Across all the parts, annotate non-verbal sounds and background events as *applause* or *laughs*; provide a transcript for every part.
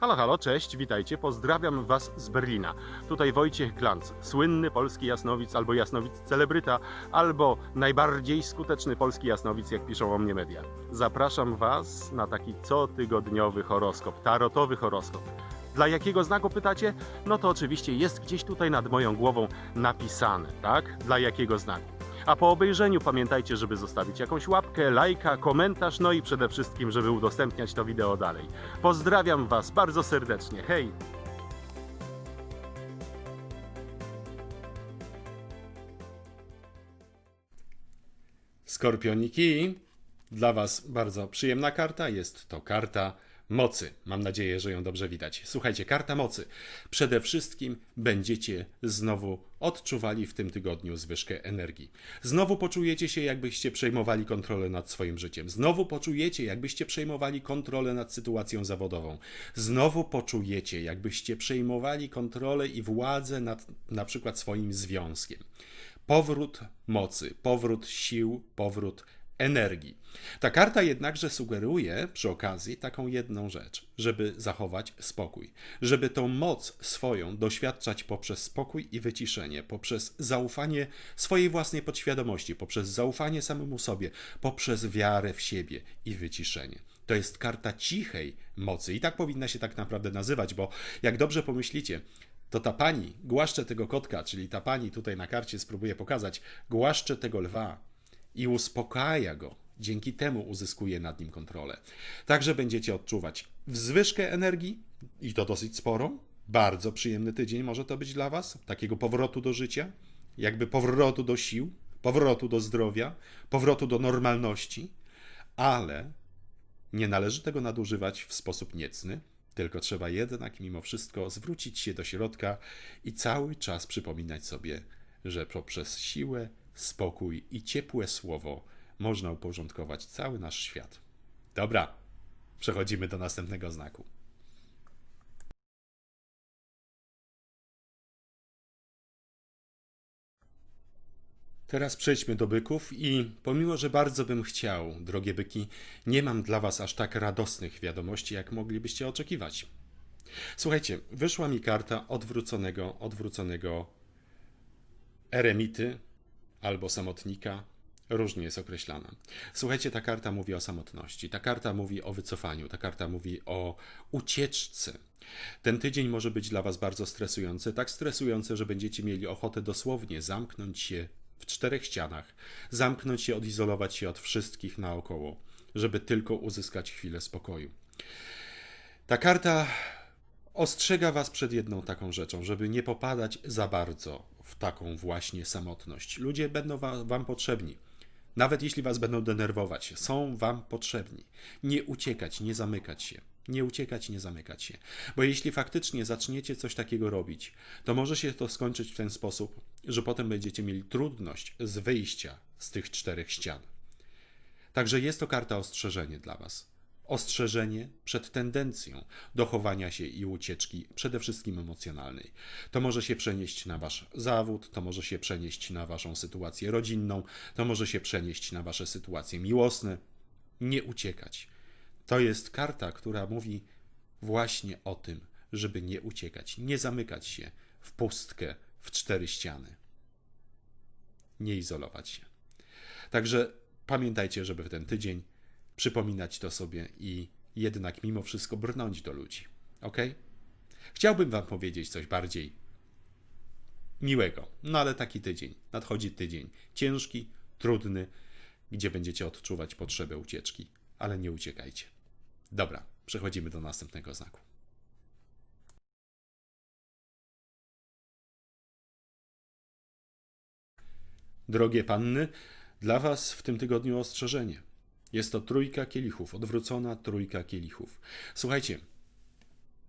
Halo, halo, cześć, witajcie, pozdrawiam Was z Berlina. Tutaj Wojciech Glanc, słynny polski jasnowic albo jasnowic celebryta, albo najbardziej skuteczny polski jasnowic, jak piszą o mnie media. Zapraszam Was na taki cotygodniowy horoskop, tarotowy horoskop. Dla jakiego znaku pytacie? No to oczywiście jest gdzieś tutaj nad moją głową napisane, tak? Dla jakiego znaku. A po obejrzeniu pamiętajcie, żeby zostawić jakąś łapkę, lajka, komentarz, no i przede wszystkim, żeby udostępniać to wideo dalej. Pozdrawiam Was bardzo serdecznie. Hej! Skorpioniki, dla Was bardzo przyjemna karta. Jest to karta mocy. Mam nadzieję, że ją dobrze widać. Słuchajcie, karta mocy. Przede wszystkim będziecie znowu odczuwali w tym tygodniu zwyżkę energii. Znowu poczujecie się, jakbyście przejmowali kontrolę nad swoim życiem. Znowu poczujecie, jakbyście przejmowali kontrolę nad sytuacją zawodową. Znowu poczujecie, jakbyście przejmowali kontrolę i władzę nad na przykład swoim związkiem. Powrót mocy, powrót sił, powrót energii. Ta karta jednakże sugeruje przy okazji taką jedną rzecz, żeby zachować spokój, żeby tą moc swoją doświadczać poprzez spokój i wyciszenie, poprzez zaufanie swojej własnej podświadomości, poprzez zaufanie samemu sobie, poprzez wiarę w siebie i wyciszenie. To jest karta cichej mocy i tak powinna się tak naprawdę nazywać, bo jak dobrze pomyślicie, to ta pani głaszcze tego kotka, czyli ta pani tutaj na karcie spróbuję pokazać, głaszcze tego lwa i uspokaja go. Dzięki temu uzyskuje nad nim kontrolę. Także będziecie odczuwać wzwyżkę energii i to dosyć sporą. Bardzo przyjemny tydzień może to być dla Was, takiego powrotu do życia, jakby powrotu do sił, powrotu do zdrowia, powrotu do normalności, ale nie należy tego nadużywać w sposób niecny, tylko trzeba jednak mimo wszystko zwrócić się do środka i cały czas przypominać sobie, że poprzez siłę, spokój i ciepłe słowo można uporządkować cały nasz świat. Dobra, przechodzimy do następnego znaku. Teraz przejdźmy do byków i pomimo, że bardzo bym chciał, drogie byki, nie mam dla was aż tak radosnych wiadomości, jak moglibyście oczekiwać. Słuchajcie, wyszła mi karta odwróconego, odwróconego eremity albo samotnika. Różnie jest określana. Słuchajcie, ta karta mówi o samotności, ta karta mówi o wycofaniu, ta karta mówi o ucieczce. Ten tydzień może być dla Was bardzo stresujący, tak stresujący, że będziecie mieli ochotę dosłownie zamknąć się w czterech ścianach, zamknąć się, odizolować się od wszystkich naokoło, żeby tylko uzyskać chwilę spokoju. Ta karta ostrzega Was przed jedną taką rzeczą, żeby nie popadać za bardzo w taką właśnie samotność. Ludzie będą wa- Wam potrzebni. Nawet jeśli Was będą denerwować, są Wam potrzebni. Nie uciekać, nie zamykać się. Nie uciekać, nie zamykać się. Bo jeśli faktycznie zaczniecie coś takiego robić, to może się to skończyć w ten sposób, że potem będziecie mieli trudność z wyjścia z tych czterech ścian. Także jest to karta ostrzeżenie dla Was. Ostrzeżenie przed tendencją do chowania się i ucieczki, przede wszystkim emocjonalnej. To może się przenieść na Wasz zawód, to może się przenieść na Waszą sytuację rodzinną, to może się przenieść na Wasze sytuacje miłosne. Nie uciekać. To jest karta, która mówi właśnie o tym, żeby nie uciekać, nie zamykać się w pustkę, w cztery ściany. Nie izolować się. Także pamiętajcie, żeby w ten tydzień przypominać to sobie i jednak mimo wszystko brnąć do ludzi. Ok? Chciałbym Wam powiedzieć coś bardziej miłego, no ale taki tydzień. Nadchodzi tydzień ciężki, trudny, gdzie będziecie odczuwać potrzebę ucieczki, ale nie uciekajcie. Dobra, przechodzimy do następnego znaku. Drogie panny, dla Was w tym tygodniu ostrzeżenie. Jest to trójka kielichów, odwrócona trójka kielichów. Słuchajcie,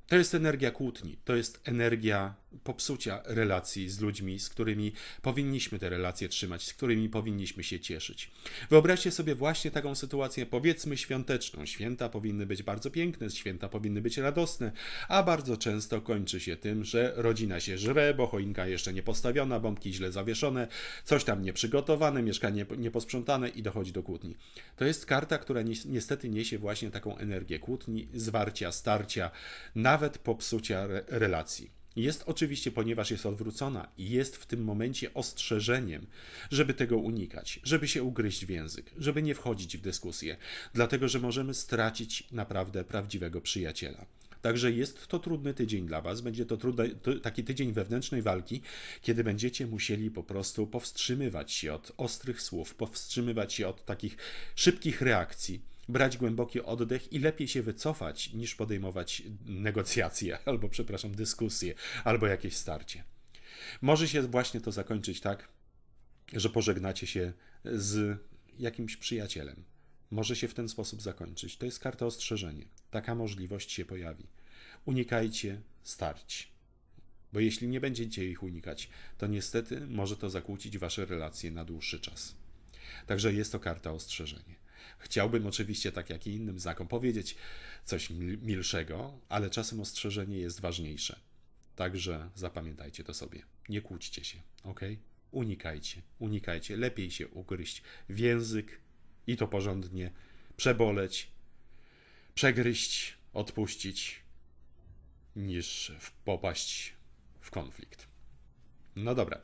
to jest energia kłótni, to jest energia popsucia relacji z ludźmi, z którymi powinniśmy te relacje trzymać, z którymi powinniśmy się cieszyć. Wyobraźcie sobie właśnie taką sytuację, powiedzmy świąteczną. Święta powinny być bardzo piękne, święta powinny być radosne, a bardzo często kończy się tym, że rodzina się żre, bo choinka jeszcze nie postawiona, bombki źle zawieszone, coś tam nieprzygotowane, mieszkanie nieposprzątane i dochodzi do kłótni. To jest karta, która ni- niestety niesie właśnie taką energię kłótni, zwarcia, starcia, nawet popsucia re- relacji. Jest oczywiście, ponieważ jest odwrócona i jest w tym momencie ostrzeżeniem, żeby tego unikać, żeby się ugryźć w język, żeby nie wchodzić w dyskusję, dlatego że możemy stracić naprawdę prawdziwego przyjaciela. Także jest to trudny tydzień dla Was. Będzie to trudny, taki tydzień wewnętrznej walki, kiedy będziecie musieli po prostu powstrzymywać się od ostrych słów, powstrzymywać się od takich szybkich reakcji brać głęboki oddech i lepiej się wycofać, niż podejmować negocjacje, *laughs* albo przepraszam, dyskusje, albo jakieś starcie. Może się właśnie to zakończyć tak, że pożegnacie się z jakimś przyjacielem. Może się w ten sposób zakończyć. To jest karta ostrzeżenie. Taka możliwość się pojawi. Unikajcie starć. Bo jeśli nie będziecie ich unikać, to niestety może to zakłócić wasze relacje na dłuższy czas. Także jest to karta ostrzeżenie. Chciałbym oczywiście, tak jak i innym znakom, powiedzieć coś mil- milszego, ale czasem ostrzeżenie jest ważniejsze. Także zapamiętajcie to sobie. Nie kłóćcie się, ok? Unikajcie, unikajcie. Lepiej się ugryźć w język i to porządnie, przeboleć, przegryźć, odpuścić, niż popaść w konflikt. No dobra.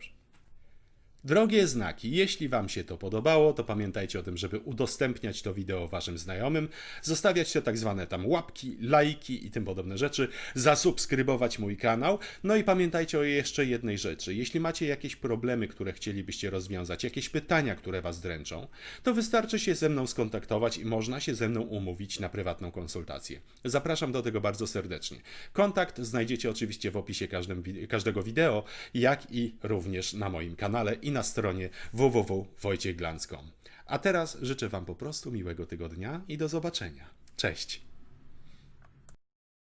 Drogie znaki, jeśli Wam się to podobało, to pamiętajcie o tym, żeby udostępniać to wideo Waszym znajomym, zostawiać te tak zwane tam łapki, lajki i tym podobne rzeczy, zasubskrybować mój kanał. No i pamiętajcie o jeszcze jednej rzeczy. Jeśli macie jakieś problemy, które chcielibyście rozwiązać, jakieś pytania, które Was dręczą, to wystarczy się ze mną skontaktować i można się ze mną umówić na prywatną konsultację. Zapraszam do tego bardzo serdecznie. Kontakt znajdziecie oczywiście w opisie każdym, każdego wideo, jak i również na moim kanale na stronie www.wojciechglans.com. A teraz życzę Wam po prostu miłego tygodnia i do zobaczenia. Cześć!